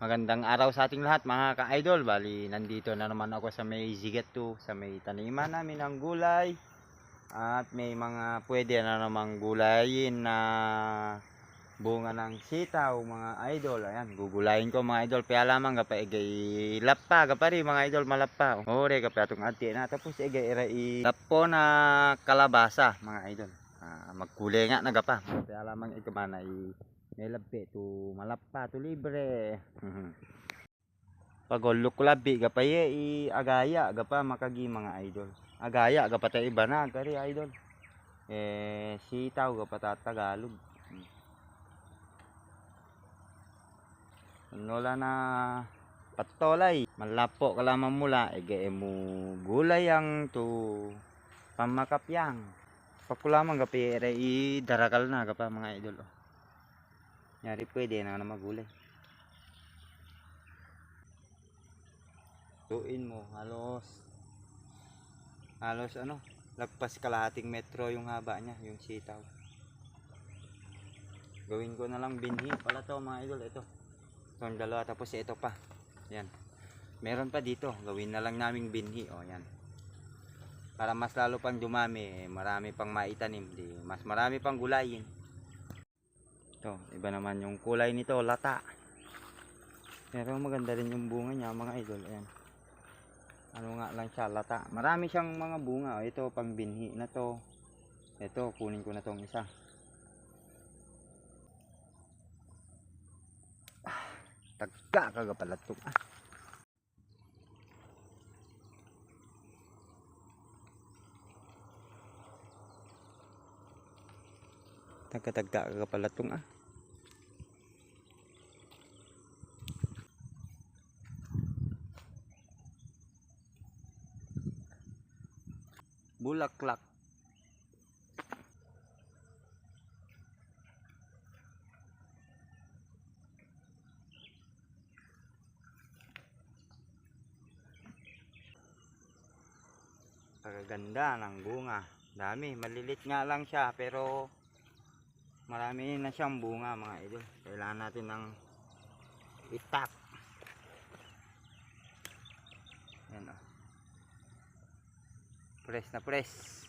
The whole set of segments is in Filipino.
Magandang araw sa ating lahat mga ka-idol. Bali, nandito na naman ako sa may Ziget 2, sa may taniman namin ng gulay. At may mga pwede na namang gulayin na bunga ng sitaw mga idol. Ayan, gugulayin ko mga idol. Kaya lamang gapa igay lappa, gapa rin mga idol malappa. Ore gapa atong ati na. Tapos igay ira i lapo na kalabasa mga idol. Ah, magkulay nga na gapa. Kaya lamang ikamana i may labi to malappa to libre. Pag ulok ko labi gapaye i agaya gapa makagi mga idol. Agaya gapa ta iba na kari idol. Eh sitaw gapa ta Tagalog. Nola na patolay. Malapo ka lamang mula ege mo gulay ang to pamakapyang. Pakulamang gapi i darakal na gapa mga idol. Oh. Nyari pwede na na magulay. Tuin mo halos halos ano lagpas kalahating metro yung haba niya yung sitaw. Gawin ko na lang binhi pala to mga idol ito. Itong dalawa tapos ito pa. Yan. Meron pa dito. Gawin na lang naming binhi. O yan. Para mas lalo pang dumami. eh, Marami pang maitanim. Di, mas marami pang gulayin. Ito, iba naman yung kulay nito, lata. Pero maganda rin yung bunga niya, mga idol. Ayan. Ano nga lang siya, lata. Marami siyang mga bunga. O, ito, pang binhi na to. Ito, kunin ko na tong isa. Ah, Tagka kaga pala to. Ah. Tagka-tagka kaga pala tong ah. Bulaklak. Kagaganda ng bunga. Dami, malilit nga lang siya pero marami na siyang bunga mga idol. Kailangan natin ng itak. Yan o. Press na press.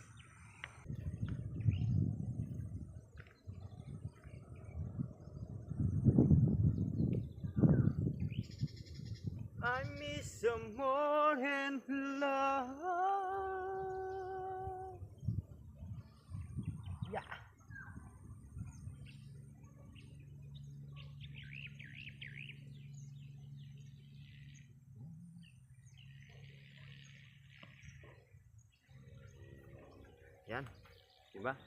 I miss some more and love. Yeah. Yan. Diba?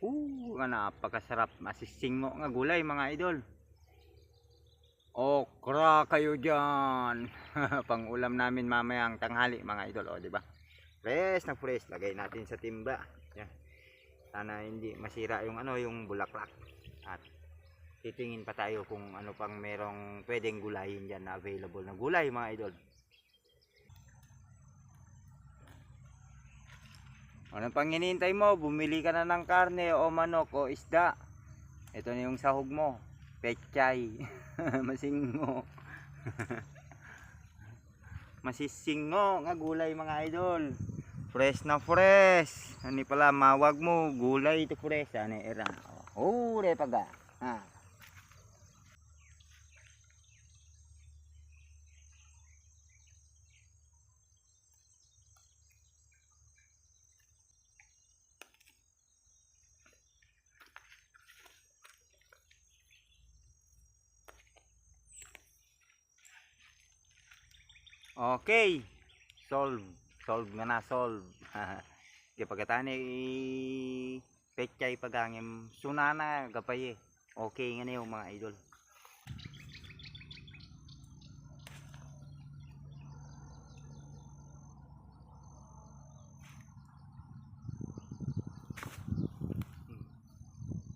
Uh, napakasarap. Masising mo nga gulay mga idol. Okra kayo dyan. Pangulam namin mamayang tanghali mga idol. O, diba? Fresh na fresh. Lagay natin sa timba. Yan. Sana hindi masira yung ano, yung bulaklak. At titingin pa tayo kung ano pang merong pwedeng gulayin dyan na available na gulay mga idol. Ano pang hinihintay mo? Bumili ka na ng karne o manok o isda. Ito na yung sahog mo. Pechay. Masingo. Masisingo nga gulay mga idol. Fresh na fresh. Ani pala mawag mo gulay ito fresh ani era. Oh, re paga. Ha. Okay. Solve. Solve nga na, solve. Kaya pagkatani pechay pagangim sunana gapaye. Okay nga na yung mga idol.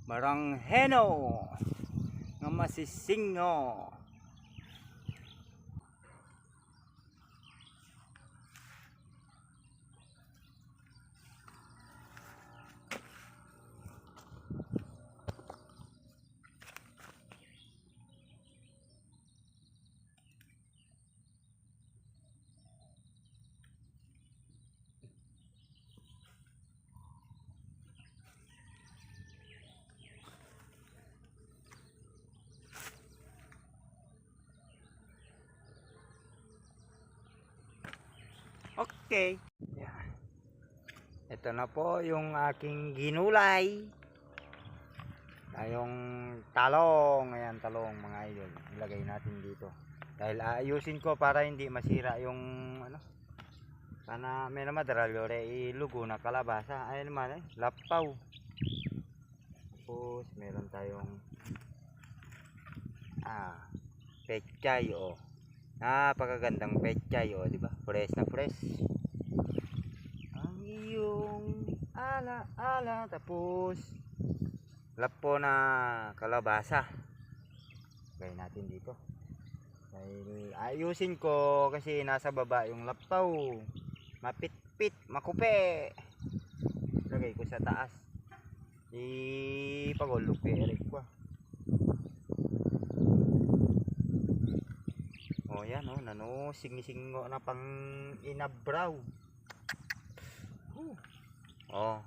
Marangheno nga masisingo. Okay. Yan. Ito na po yung aking ginulay. Yung talong. Ayan, talong mga idol. Ilagay natin dito. Dahil aayusin ko para hindi masira yung ano. Sana may naman daralore ilugo na kalabasa. Ayan naman eh. Lapaw. Tapos meron tayong ah pechay oh. Napakagandang pechay oh, di ba? Fresh na fresh. Ang iyong ala ala tapos lapo na kalabasa. Gawin natin dito. Dahil ayusin ko kasi nasa baba yung lapaw. Mapitpit, makupe. Lagay ko sa taas. Ipagulog ko erik ko. Oh, yan oh, nano sing-singo na pang inabraw. Huh. Oh,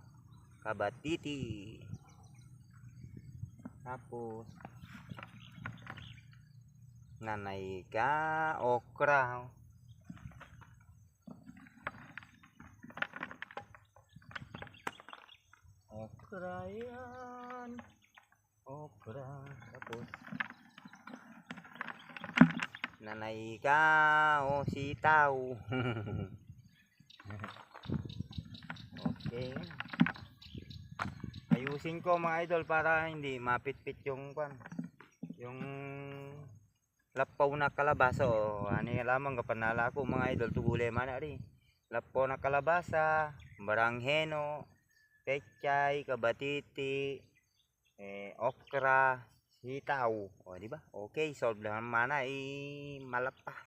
kabatiti. Tapos nanay ka okra. oh. Okra yan. Okra. Tapos nanay ka o sitaw. Ayusin ko mga idol para hindi mapitpit yung kwan. Yung lapaw na kalabasa o ano yung lamang kapanala ko mga idol tugulay man na rin. Lapaw na kalabasa, barangheno, pechay, kabatiti, eh, okra, sitaw. O, di ba? Okay, solve lang mana eh malapa.